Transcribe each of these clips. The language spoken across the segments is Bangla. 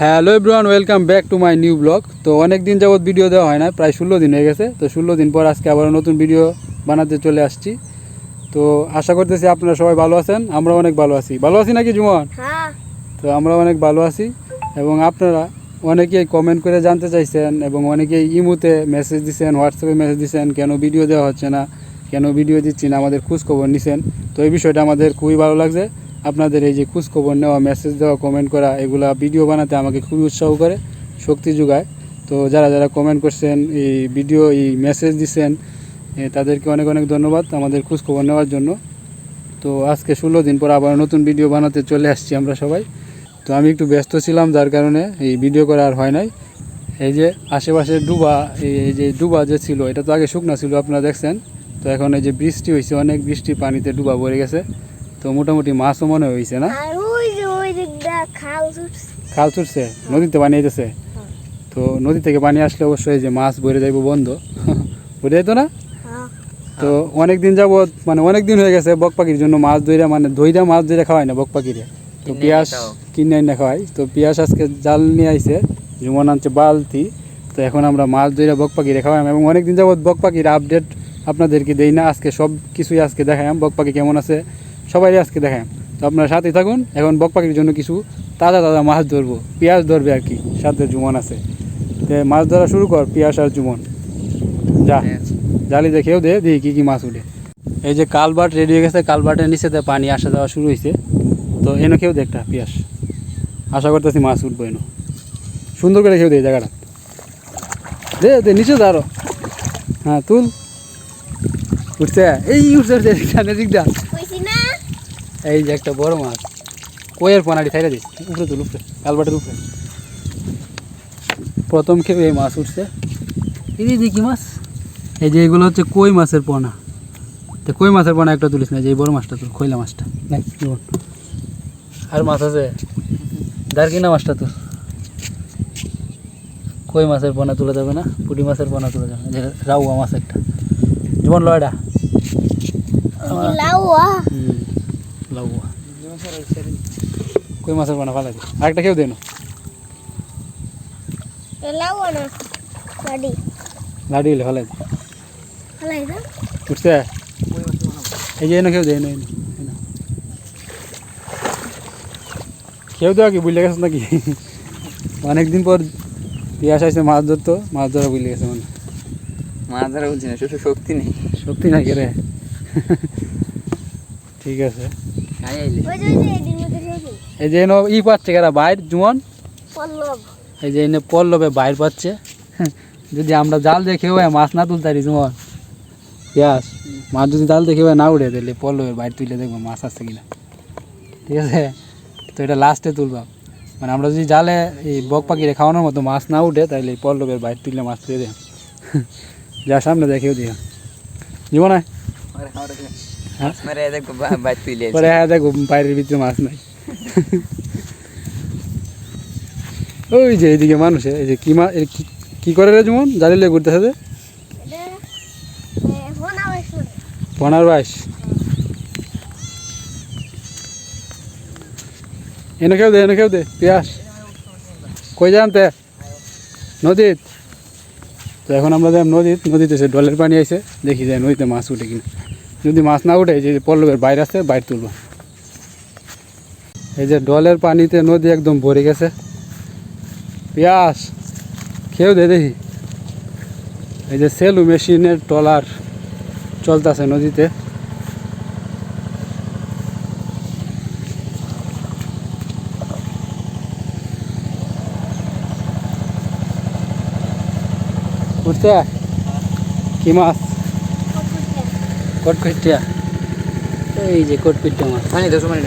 Hello everyone welcome back to my new blog. তো অনেক দিন যাবৎ ভিডিও দেওয়া হয় না প্রায় ষোলো দিন হয়ে গেছে। তো ষোলো দিন পর আজকে আবার নতুন ভিডিও বানাতে চলে আসছি। তো আশা করতেছি আপনারা সবাই ভালো আছেন আমরা অনেক ভালো আছি। ভালো আছি নাকি জুমন? হ্যাঁ। তো আমরা অনেক ভালো আছি এবং আপনারা অনেকেই কমেন্ট করে জানতে চাইছেন এবং অনেকেই ইমুতে মেসেজ দিচ্ছেন হোয়াটসঅ্যাপে মেসেজ দিচ্ছেন কেন ভিডিও দেওয়া হচ্ছে না কেন ভিডিও দিচ্ছি না আমাদের খোঁজখবর নিছেন। তো এই বিষয়টা আমাদের খুবই ভালো লাগছে। আপনাদের এই যে খোঁজ খবর নেওয়া মেসেজ দেওয়া কমেন্ট করা, এগুলা ভিডিও বানাতে আমাকে খুবই উৎসাহ করে, শক্তি যোগায়। তো যারা যারা কমেন্ট করছেন, এই ভিডিও এই মেসেজ দিচ্ছেন তাদেরকে অনেক অনেক ধন্যবাদ আমাদের খোঁজখবর নেওয়ার জন্য। তো আজকে ষোলো দিন পর আবার নতুন ভিডিও বানাতে চলে আসছি আমরা সবাই। তো আমি একটু ব্যস্ত ছিলাম, যার কারণে এই ভিডিও করা আর হয় নাই। এই যে আশেপাশে ডুবা, এই যে ডুবা যে ছিল, এটা তো আগে শুকনা ছিল, আপনারা দেখছেন। তো এখন এই যে বৃষ্টি হয়েছে অনেক বৃষ্টি পানিতে ডুবা পড়ে গেছে। তো মোটামুটি মাছও মনে হয়েছে না? খাল ছুটছে। নদীতে পানি আইতেছে তো নদী থেকে পানি আসলে অবশ্যই যে মাছ ভরে যাইব বন্ধ। ভরে যাইতো না? হ্যাঁ। তো অনেক দিন যাবত মানে অনেক দিন হয়ে গেছে বক পাখির জন্য মাছ ধইরা মানে ধইরা মাছ ধইরা খাওয়াই না বক পাখিরে। তো পেঁয়াজ কিনে না খাওয়াই তো পেঁয়াজ আজকে জাল নিয়ে আইছে যেমন আনছে বালতি। তো এখন আমরা মাছ ধইরা বক পাখিরে খাওয়াই এবং অনেক দিন যাবত বক পাখির আপডেট আপনাদেরকে দেই না। আজকে সব কিছুই আজকে দেখাইম। বক পাখি কেমন আছে? সবাই আজকে দেখাইম তো আপনারা সাথে থাকুন। এখন বক পাখির জন্য কিছু তাজা তাজা মাছ ধরবো। পেঁয়াজ ধরবে আর কি। সাথে জুমন আছে। তো মাছ ধরা শুরু কর পেঁয়াজ আর জুমন। যা। জালি দেখেও দে দেখি কী কী মাছ উঠে। এই যে কালবাট রেডি হয়ে গেছে কালবাটের নিচেতে পানি আসা যাওয়া শুরু হয়েছে তো এনো খেয়েও দে একটা পিয়াস আশা করতেছি মাছ উঠবো এনো। সুন্দর করে খেয়েও দে জায়গাটা। দে দে নিচে দাঁড়ো। হ্যাঁ তুল। উঠছে। এই উঠছে উঠছে। না। এই যে একটা বড় মাছ। কইয়ের পানাটি থাইরা দিস উপরে তুল উপরে কালবাটের উপরে। প্রথম খেয়ে এই মাছ উঠছে। এই যে কি মাছ? এই যে এগুলো হচ্ছে কই মাছের পোনা। তো কই মাছের পোনা একটা তুলিস না যে এই বড় মাছটা তুল খৈলা মাছটা। আর মাছ আছে দারকিনা মাছটা তুল কই মাছের পোনা তুলে যাবে না পুঁটি মাছের পোনা তুলে যাবে না। যে রাউয়া মাছ একটা। জীবন লয়ডা। লাউয়া কই মাছের পোনা ভালো আরেকটা কেউ দেন। লাউয়া না গাড়ি লাড়ি হলে ভালো উঠছে? এই যে এনে কেউ দেয় না কেউ দেওয়া কি বুঝলে গেছে নাকি? অনেকদিন পর পিয়াস আসছে মাছ ধরতো মাছ ধরা বুঝলে গেছে মানে মাছ ধরা বলছি না শুধু শক্তি নেই। সত্যি নাকি রে? ঠিক আছে। এই যে ই পাচ্ছে কারা বাইর জুমন? এই যে এনে পল্লবে বাইর পাচ্ছে। যদি আমরা জাল দেখে হয় মাছ না তুলতে পারি জুমন? পিয়াস মাছ যদি জাল দেখে হয় না উঠে তাহলে পল্লবের বাইর তুলে দেখব মাছ আসছে কিনা। ঠিক আছে? তো এটা লাস্টে তুলবা। মানে আমরা যদি জালে এই বক পাখিরে খাওয়ানোর মতো মাছ না উঠে তাহলে পল্লবের বাইর তুললে মাছ তুলে দেয় যা সামনে দেখেও দিয়া জীবন আয় আরে খাওয়া রেখে হ্যাঁ? মেরে দেখো বা- বাইর তুলে পরে হ্যাঁ দেখো বাইরের ভিতরে মাছ নাই। ওই যে এইদিকে মানুষ এই যে কি মা কি- করে রে যেমন জালিলে পনার বাইশ এনে কেউ দে এনে দে পিয়াস কই জানতে নদীত। তো এখন আমরা যাই নদীত। নদীতে সে ডলের পানি আইছে দেখি যায় নদীতে মাছ উঠে কিনা। যদি মাছ না উঠে যে পল্লবের বাইরে আছে, বাইরে তুলব। এই যে ডলের পানিতে নদী একদম ভরে গেছে। পিয়াস খেয়েও দে দেখি। এই যে সেলু মেশিনের ট্রলার চলতেছে নদীতে। বুঝতে কি মাছ? কটকটিয়া এই যে কটকটিয়া মাছ পানি দশ মিনিট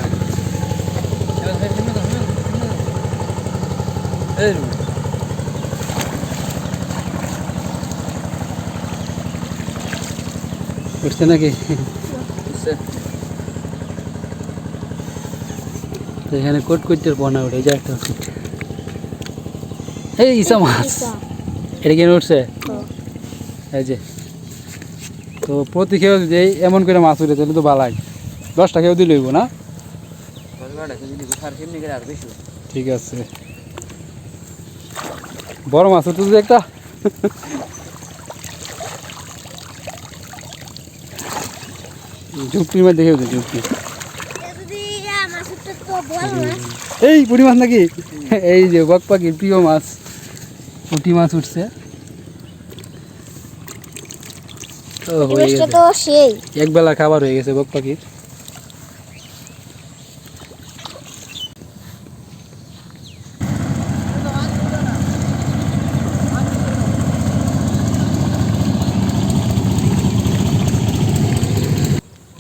বুঝতে নাকি? তো এখানে কটকটির বনা উঠে এই যে একটা কটকটি। এই ইসা মাছ। এটা কেন উঠছে? এই যে। তো প্রতি খেয়েও যে এমন করে মাছ উঠে, তাহলে তো বালাই। দশটা খেয়েও দিলেইব না? ঠিক আছে। বড় মাছ উঠতেছে একটা। ঝুপটির মধ্যে দেখে না এই পুঁটি মাছ নাকি? এই যে বক পাখির প্রিয় মাছ, পুঁটি মাছ উঠছে ও, হয়ে মাছটা গেছে। তো সেই। এক বেলা খাবার হয়ে গেছে বক পাখির।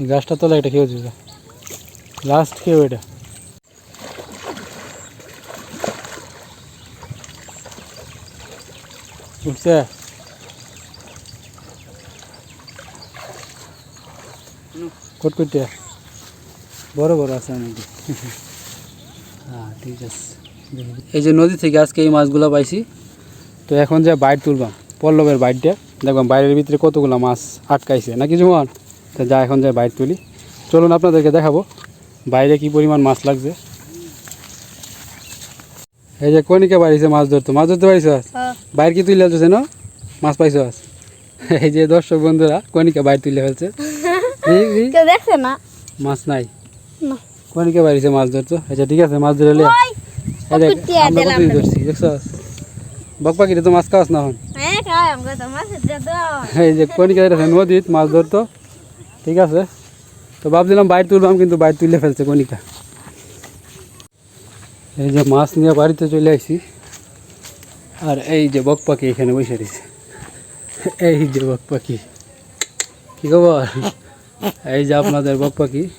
গাছটা তোলা এটা খেয়ে দিল লাস্ট খেয়ে এটা। উঠছে? কট করতে বড় বড় আছে অনেক হ্যাঁ ঠিক আছে। এই যে নদী থেকে আজকে এই মাছগুলো পাইছি। তো এখন যে বাইট তুলবাম পল্লবের বাইটটা দেখবাম বাইরের ভিতরে কতগুলো মাছ আটকাইছে। নাকি জুমন তো যা এখন যে বাইট তুলি। চলুন আপনাদেরকে দেখাবো বাইরে কি পরিমাণ মাছ লাগছে। এই যে কনিকা বাড়িছে মাছ ধরতো। মাছ ধরতে পারিস হ্যাঁ। বাইরে কি তুলে ফেলছে না মাছ পাইছ এই যে দর্শক বন্ধুরা কনিকা বাইরে তুলে ফেলছে। কেউ দেখছে না মাছ নাই না। কনিকা বাড়িছে মাছ ধরতো আচ্ছা ঠিক আছে মাছ ধরে লে ওই এই দেখ, পকুটিয়া আমরা দিলাম কতদিন না। ধরছি দেখছস বক পাখিটা তো মাছ খাওয়াস না হন হ্যাঁ খাওয়াই আমাকে তো মাছের দাও এই যে কনিকা এটা নদীত মাছ ধরতো ঠিক আছে তো ভাবছিলাম বাইর তুলবাম কিন্তু বাইর তুলে ফেলছে কনিকা এই যে মাছ নিয়ে বাড়িতে চলে আসছি আর এই যে বক পাখি এখানে বসে রয়েছে এই যে বক পাখি কি খবর এই যে আপনাদের বক পাখি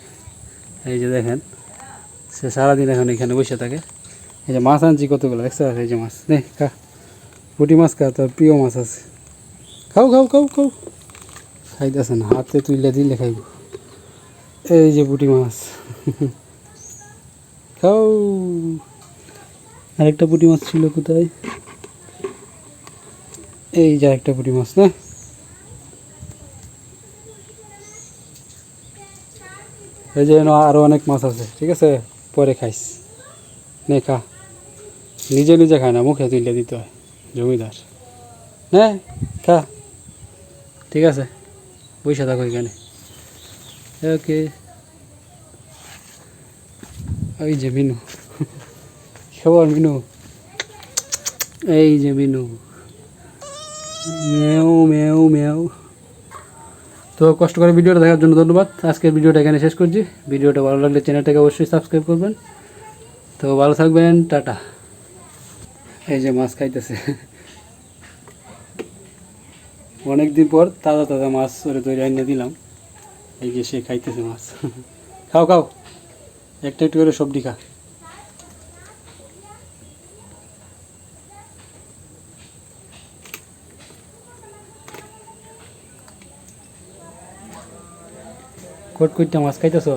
এই যে দেখেন, সে সারাদিন এখন এখানে বসে থাকে। এই যে মাছ আনছি কতগুলো? দেখছ এই যে মাছ। নে, খা। পুঁটি মাছ খা, তোর প্রিয় মাছ আছে। খাও খাও খাও খাও। খাইতেছে না, হাতে তুলে দিলে খাইব। এই যে পুঁটি মাছ। খাও। আরেকটা পুটি মাছ ছিল কোথায়? এই যে একটা পুঁটি মাছ, না। এই যে এনো আরও অনেক মাছ আছে, ঠিক আছে? পরে খাইস। নে খা। নিজে নিজে খায় না, মুখে তুলে দিতে হয়, জমিদার। নে, খা। ঠিক আছে? বসে থাকো এখানে ওকে। ওই যে মিনু। খবর মিনু? এই যে মিনু। মেও মেও মেও তো কষ্ট করে ভিডিওটা দেখার জন্য ধন্যবাদ। আজকের ভিডিওটা এখানে শেষ করছি। ভিডিওটা ভালো লাগলে চ্যানেলটাকে অবশ্যই সাবস্ক্রাইব করবেন। তো ভালো থাকবেন, টাটা। এই যে মাছ খাইতেছে। অনেক দিন পর তাজা তাজা মাছ ওরে তৈরি এনে দিলাম। এই যে সে খাইতেছে মাছ। খাও খাও। একটা একটু করে সবজি খা। কোট কোটটা মাছ খাইতেছ